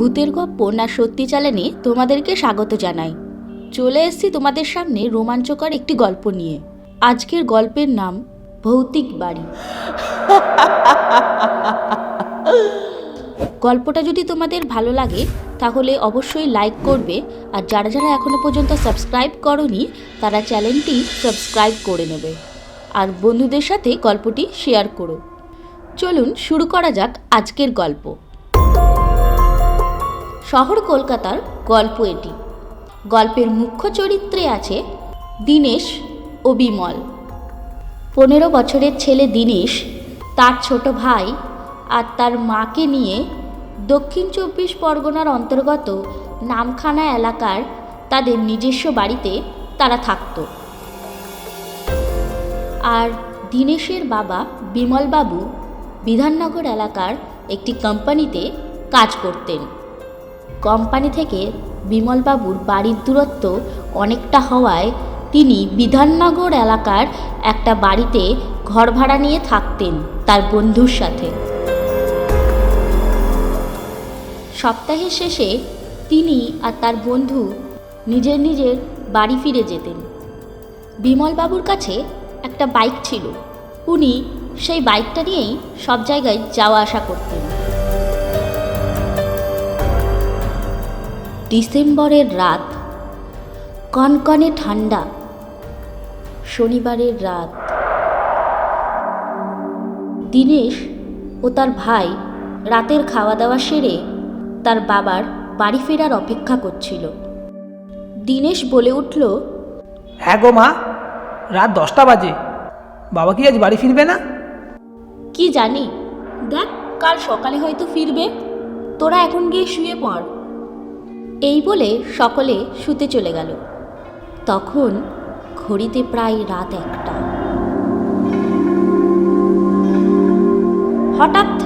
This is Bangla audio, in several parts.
ভূতের গপ্প না সত্যি চ্যানেলে তোমাদেরকে স্বাগত জানাই। চলে এসেছি তোমাদের সামনে রোমাঞ্চকর একটি গল্প নিয়ে। আজকের গল্পের নাম ভৌতিক বাড়ি। গল্পটা যদি তোমাদের ভালো লাগে, তাহলে অবশ্যই লাইক করবে আর যারা যারা এখনও পর্যন্ত সাবস্ক্রাইব করনি, তারা চ্যানেলটি সাবস্ক্রাইব করে নেবে। আর বন্ধুদের সাথে গল্পটি শেয়ার করো। চলুন শুরু করা যাক আজকের গল্প। শহর কলকাতার গল্প এটি। গল্পের মুখ্য চরিত্রে আছে দীনেশ ও বিমল। পনেরো বছরের ছেলে দীনেশ, তার ছোট ভাই আর তার মাকে নিয়ে দক্ষিণ চব্বিশ পরগনার অন্তর্গত নামখানা এলাকার তাদের নিজস্ব বাড়িতে তারা থাকতো। আর দীনেশের বাবা বিমলবাবু বিধাননগর এলাকার একটি কোম্পানিতে কাজ করতেন। কোম্পানি থেকে বিমলবাবুর বাড়ির দূরত্ব অনেকটা হওয়ায় তিনি বিধাননগর এলাকার একটা বাড়িতে ঘর ভাড়া নিয়ে থাকতেন তার বন্ধুর সাথে। সপ্তাহের শেষে তিনি আর তার বন্ধু নিজের নিজের বাড়ি ফিরে যেতেন। বিমলবাবুর কাছে একটা বাইক ছিল। উনি সেই বাইকটা নিয়েই সব জায়গায় যাওয়া আসা করতেন। ডিসেম্বরের রাত। কনকনে ঠান্ডা শনিবারের রাত। দিনেশ ও তার ভাই রাতের খাওয়া দাওয়া সেরে তার বাবার বাড়ি ফেরার অপেক্ষা করছিল। দিনেশ বলে উঠল হ্যাঁ গো মা রাত দশটা বাজে। বাবা কি আজ বাড়ি ফিরবে না? কি জানি দেখ কাল সকালে হয়তো ফিরবে। তোরা এখন গিয়ে শুয়ে পড়। এই বলে সকলে শুতে চলে গেল। তখন ঘড়িতে প্রায় রাত একটা। হঠাৎ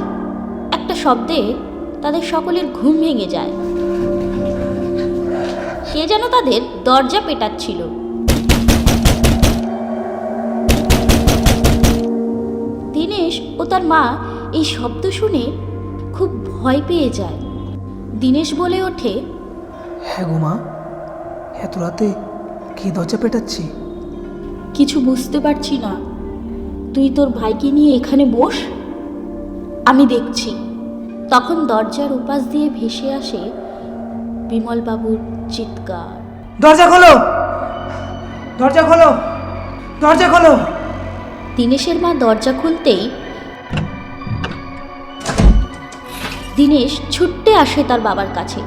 একটা শব্দে তাদের সকলের ঘুম ভেঙে যায়। কে যেন তাদের দরজা পেটাচ্ছিল। দীনেশ ও তার মা এই শব্দ শুনে খুব ভয় পেয়ে যায়। দীনেশ বলে ওঠে হ্যাঁ গো মা। এত রাতে কে দরজা পেটাচ্ছি? কিছু বুঝতে পারছি না। তুই তোর ভাইকে নিয়ে এখানে বস। আমি দেখছি। তখন দরজার উপাস দিয়ে ভেসে আসে বিমলবাবুর চিৎকার। দরজা খোলো! দরজা খোলো! দরজা খোলো! দীনেশের মা দরজা খুলতেই দীনেশ ছুট্টে আসে তার বাবার কাছে।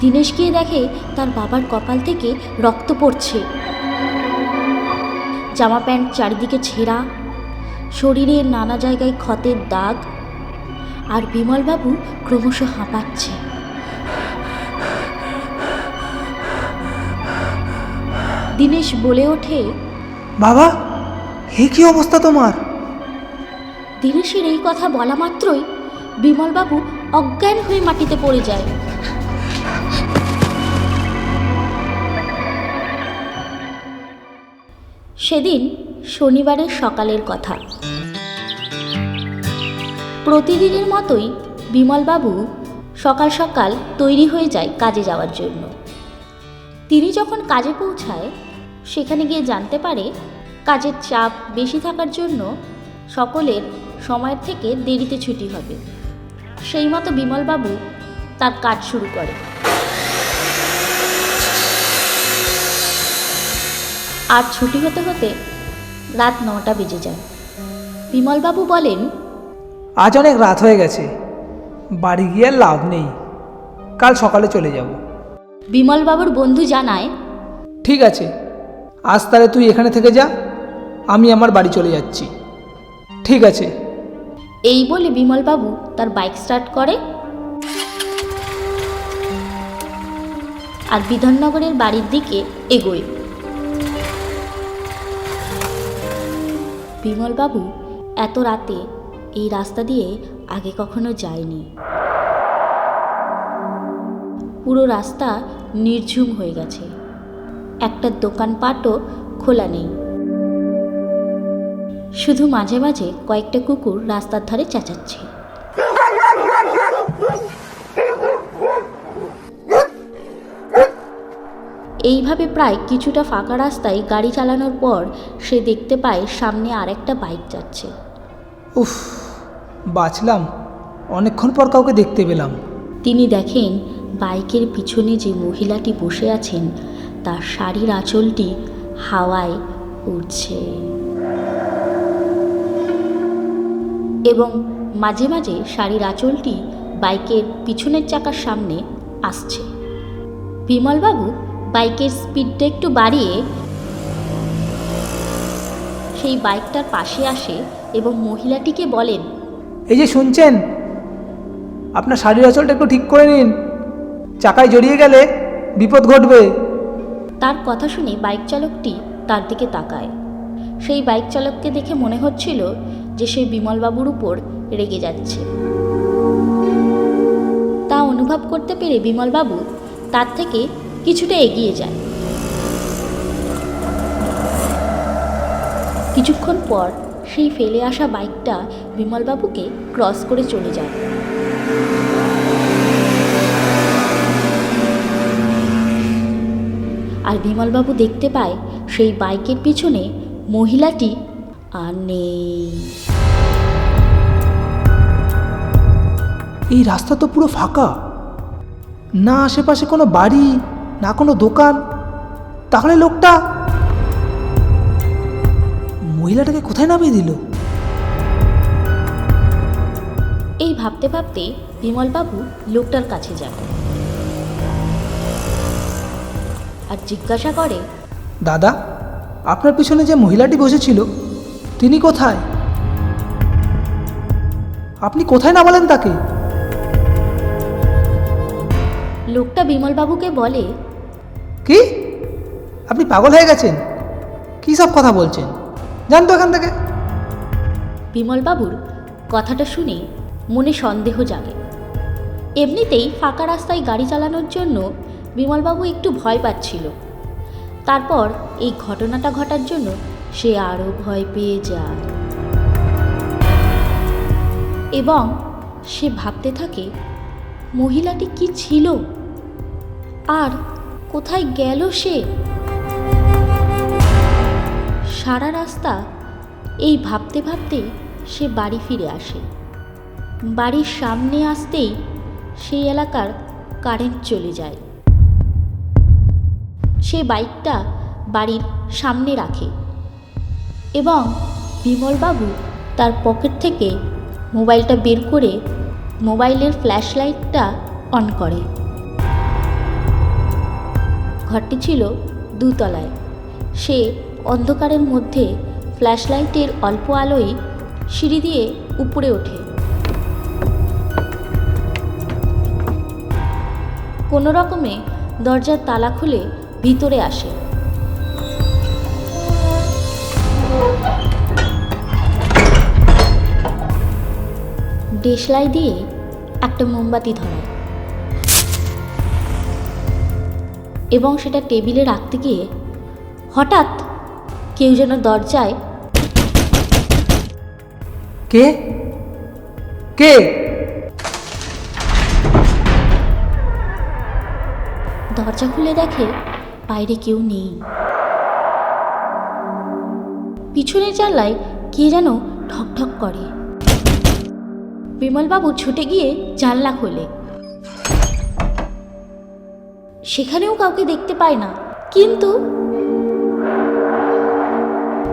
দীনেশ গিয়ে দেখে তার বাবার কপাল থেকে রক্ত পড়ছে। জামা প্যান্ট চারিদিকে ছেঁড়া শরীরের নানা জায়গায় ক্ষতের দাগ আর বিমলবাবু ক্রমশ হাঁপাচ্ছে। দীনেশ বলে ওঠে বাবা হে কি অবস্থা তোমার? দীনেশের এই কথা বলা মাত্রই বিমলবাবু অজ্ঞান হয়ে মাটিতে পড়ে যায়। সেদিন শনিবারের সকালের কথা। প্রতিদিনের মতোই বিমলবাবু সকাল সকাল তৈরি হয়ে যায় কাজে যাওয়ার জন্য। তিনি যখন কাজে পৌঁছায়, সেখানে গিয়ে জানতে পারে কাজের চাপ বেশি থাকার জন্য সকলের সময়ের থেকে দেরিতে ছুটি হবে। সেই মতো বিমলবাবু তার কাজ শুরু করে। আর ছুটি হতে হতে রাত নটা বেজে যায়। বিমলবাবু বলেন আজ অনেক রাত হয়ে গেছে বাড়ি গিয়ে লাভ নেই কাল সকালে চলে যাব। বিমলবাবুর বন্ধু জানায় ঠিক আছে আজ তাহলে তুই এখানে থেকে যা আমি আমার বাড়ি চলে যাচ্ছি। ঠিক আছে। এই বলে বিমলবাবু তার বাইক স্টার্ট করে আর বিধাননগরের বাড়ির দিকে এগোয়। বিমলবাবু এত রাতে এই রাস্তা দিয়ে আগে কখনো যায়নি। পুরো রাস্তা নির্ঝুম হয়ে গেছে। একটা দোকানপাটও খোলা নেই। শুধু মাঝে মাঝে কয়েকটা কুকুর রাস্তার ধারে চেঁচাচ্ছে। এইভাবে প্রায় কিছুটা ফাঁকা রাস্তায় গাড়ি চালানোর পর সে দেখতে পায় সামনে আরেকটা বাইক যাচ্ছে। উফ বাঁচলাম। অনেকক্ষণ পর কাউকে দেখতে পেলাম। তিনি দেখেন বাইকের পিছনে যে মহিলাটি বসে আছেন তার শাড়ির আঁচলটি হাওয়ায় উঠছে এবং মাঝে মাঝে শাড়ির আঁচলটি বাইকের পিছনের চাকার সামনে আসছে। বিমলবাবু বাইকের স্পিডটা একটু বাড়িয়ে সেই বাইকটার পাশে আসে এবং মহিলাটিকে বলেন এই যে শুনছেন? আপনার শাড়ির আঁচলটা একটু ঠিক করে নিন। চাকায় জড়িয়ে গেলে বিপদ ঘটবে। তার কথা শুনে বাইক চালকটি তার দিকে তাকায়। সেই বাইক চালককে দেখে মনে হচ্ছিল যে সে বিমলবাবুর উপর রেগে যাচ্ছে। তা অনুভব করতে পেরে বিমলবাবু তার থেকে কিছুটা এগিয়ে যায়। কিছুক্ষণ পর সেই ফেলে আসা বাইকটা বিমলবাবুকে ক্রস করে চলে যায়। আর বিমলবাবু দেখতে পায় সেই বাইকের পিছনে মহিলাটি আর নেই। এই রাস্তা তো পুরো ফাঁকা। না আশেপাশে কোনো বাড়ি না কোনো দোকান? তাহলে লোকটা মহিলাটাকে কোথায় নামিয়ে দিল? এই ভাবতে ভাবতে বিমলবাবু লোকটার কাছে যান। আর জিজ্ঞাসা করে দাদা আপনার পিছনে যে মহিলাটি বসেছিল তিনি কোথায়? আপনি কোথায় নামালেন তাকে? লোকটা বিমলবাবুকে বলে কি? আপনি পাগল হয়ে গেছেন? কী সব কথা বলছেন? যান তো এখান থেকে। বিমলবাবুর কথাটা শুনে মনে সন্দেহ জাগে। এমনিতেই ফাঁকা রাস্তায় গাড়ি চালানোর জন্য বিমলবাবু একটু ভয় পাচ্ছিল। তারপর এই ঘটনাটা ঘটার জন্য সে আরও ভয় পেয়ে যায়। এবং সে ভাবতে থাকে, মহিলাটি কি ছিল? আর কোথায় গেল সে? সারা রাস্তা এই ভাবতে ভাবতে সে বাড়ি ফিরে আসে। বাড়ির সামনে আসতেই সেই এলাকার কারেন্ট চলে যায়। সে বাইকটা বাড়ির সামনে রাখে এবং বিমলবাবু তার পকেট থেকে মোবাইলটা বের করে মোবাইলের ফ্ল্যাশ লাইটটা অন করে। ঘরটি ছিল দুতলায়। সে অন্ধকারের মধ্যে ফ্ল্যাশ লাইটের অল্প আলোয় সিঁড়ি দিয়ে উপরে ওঠে। কোনো রকমে দরজার তালা খুলে ভিতরে আসে। দেশলাই দিয়ে একটা মোমবাতি ধরায় এবং সেটা টেবিলে রাখতে গিয়ে হঠাৎ কেউ যেন দরজায় কে? কে? দরজা খুলে দেখে বাইরে কেউ নেই। পিছনের জানলায় কে যেন ঠকঠক করে। বিমলবাবু ছুটে গিয়ে জানলা খোলে। সেখানেও কাউকে দেখতে পায় না। কিন্তু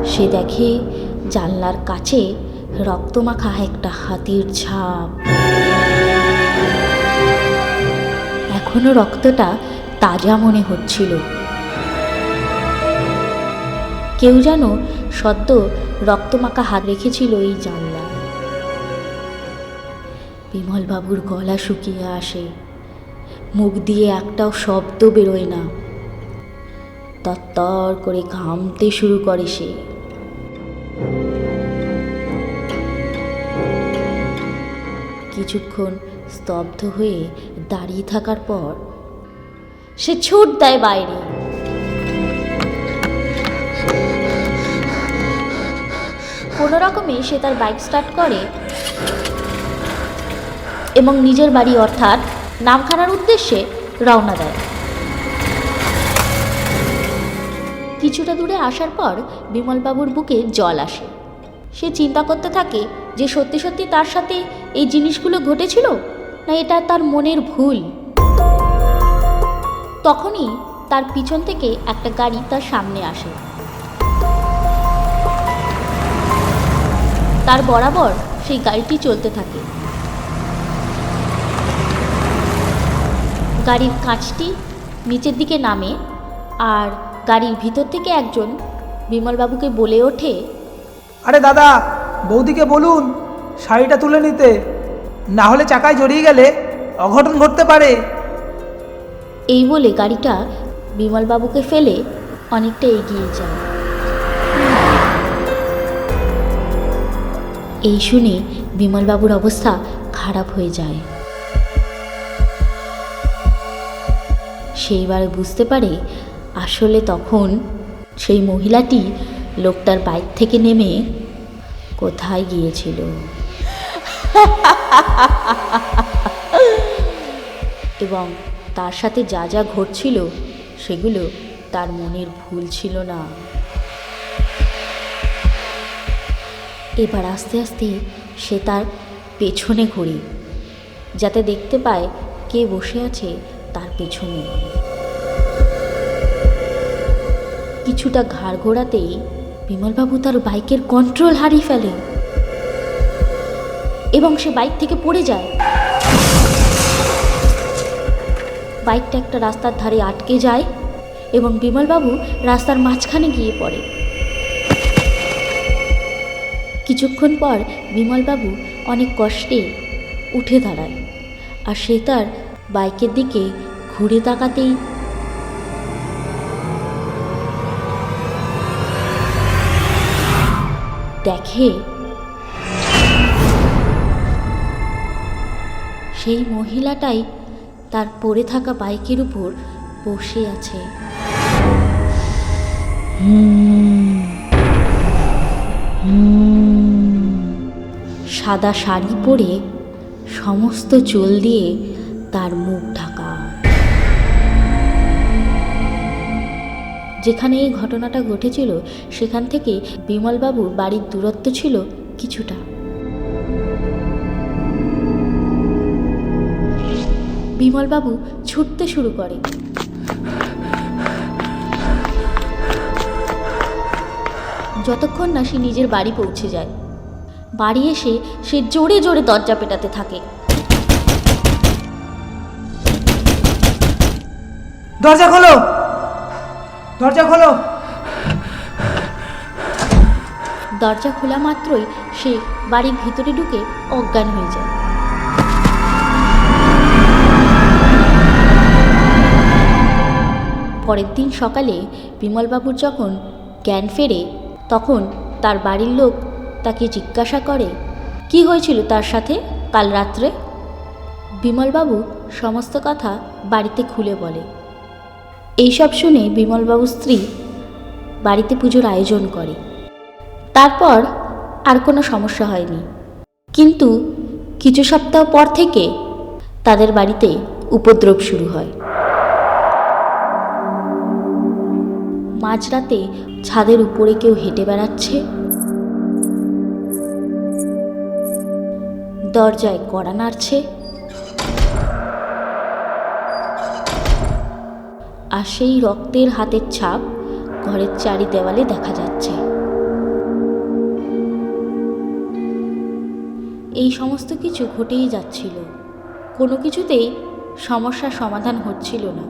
সে দেখে জানলার কাছে রক্তমাখা একটা হাতির ছাপ। এখনও রক্তটা তাজা মনে হচ্ছিল। কেউ যেন সদ্য রক্তমাখা হাত রেখেছিল এই জানলা। বিমলবাবুর গলা শুকিয়ে আসে। মুখ দিয়ে একটাও শব্দ বেরোয় না। তত্তর করে ঘামতে শুরু করে সে। কিছুক্ষণ স্তব্ধ হয়ে দাঁড়িয়ে থাকার পর সে ছুট দেয় বাইরে। কোনো রকমে সে তার বাইক স্টার্ট করে এবং নিজের বাড়ি অর্থাৎ নামখানার উদ্দেশ্যে রওনা দেয়। কিছুটা দূরে আসার পর বিমলবাবুর বুকে জল আসে। সে চিন্তা করতে থাকে যে সত্যি সত্যি তার সাথে এই জিনিসগুলো ঘটেছিল না এটা তার মনের ভুল। তখনই তার পিছন থেকে একটা গাড়ি তার সামনে আসে। তার বরাবর সেই গাড়িটি চলতে থাকে। গাড়ির কাঁচটি নিচের দিকে নামে আর গাড়ির ভিতর থেকে একজন বিমলবাবুকে বলে ওঠে আরে দাদা বৌদিকে বলুন শাড়িটা তুলে নিতে। না হলে চাকায় জড়িয়ে গেলে অঘটন ঘটতে পারে। এই বলে গাড়িটা বিমলবাবুকে ফেলে অনেকটা এগিয়ে যায়। এই শুনে বিমলবাবুর অবস্থা খারাপ হয়ে যায়। সেইবার বুঝতে পারে আসলে তখন সেই মহিলাটি লোকটার বাইক থেকে নেমে কোথায় গিয়েছিল। এবং তার সাথে যা যা ঘটছিল সেগুলো তার মনের ভুল ছিল না। এবার আস্তে আস্তে সে তার পেছনে ঘুরে, যাতে দেখতে পায় কে বসে আছে তার পেছনে। কিছুটা ঘাড় ঘোরাতেই বিমলবাবু তার বাইকের কন্ট্রোল হারিয়ে ফেলে। এবং সে বাইক থেকে পড়ে যায়। বাইকটা একটা রাস্তার ধারে আটকে যায় এবং বিমলবাবু রাস্তার মাঝখানে গিয়ে পড়ে। কিছুক্ষণ পর বিমলবাবু অনেক কষ্টে উঠে দাঁড়ায়। আর সে তার বাইকের দিকে ঘুরে তাকাতেই দেখে সেই মহিলাটাই তার পড়ে থাকা বাইকের উপর বসে আছে। সাদা শাড়ি পরে সমস্ত চুল দিয়ে তার মুখ ঢাকা। যেখানে এই ঘটনাটা ঘটেছিল, সেখান থেকে বিমলবাবুর বাড়ির দূরত্ব ছিল কিছুটা। বিমলবাবু ছুটতে শুরু করে যতক্ষণ না সে নিজের বাড়ি পৌঁছে যায়, বাড়ি এসে সে জোরে জোরে দরজা পেটাতে থাকে। দরজা খোলো! দরজা খোলো। দরজা খোলা মাত্রই সে বাড়ির ভিতরে ঢুকে অজ্ঞান হয়ে যায়। পরের দিন সকালে বিমলবাবুর যখন জ্ঞান ফেরে, তখন তার বাড়ির লোক তাকে জিজ্ঞাসা করে, কি হয়েছিল তার সাথে কাল রাত্রে? বিমলবাবু সমস্ত কথা বাড়িতে খুলে বলে। এইসব শুনে বিমলবাবুর স্ত্রী বাড়িতে পুজোর আয়োজন করে। তারপর আর কোনো সমস্যা হয়নি। কিন্তু কিছু সপ্তাহ পর থেকে তাদের বাড়িতে উপদ্রব শুরু হয়। মাঝরাতে ছাদের উপরে কেউ হেঁটে বেড়াচ্ছে। দরজায় কড়া নাড়ছে। আর সেই রক্তের হাতের ছাপ ঘরের চারি দেওয়ালে দেখা যাচ্ছে। এই সমস্ত কিছু ঘটেই যাচ্ছিল। কোনো কিছুতেই সমস্যার সমাধান হচ্ছিল না।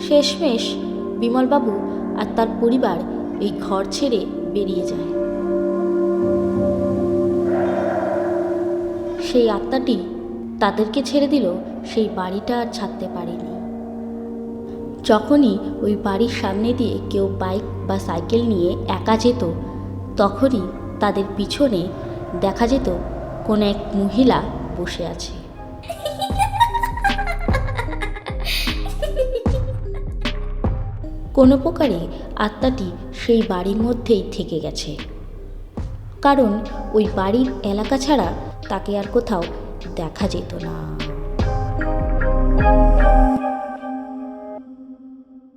শেষমেশ বিমলবাবু আর তার পরিবার এই ঘর ছেড়ে বেরিয়ে যায়। সেই আত্মাটি তাদেরকে ছেড়ে দিল, সেই বাড়িটা আর ছাড়তে পারেনি। যখনই ওই বাড়ির সামনে দিয়ে কেউ বাইক বা সাইকেল নিয়ে একা যেত, তখনই তাদের পিছনে দেখা যেত কোনো এক মহিলা বসে আছে। কোনো প্রকারে আত্মাটি সেই বাড়ির মধ্যেই থেকে গেছে। কারণ ওই বাড়ির এলাকা ছাড়া তাকে আর কোথাও দেখা যেত না।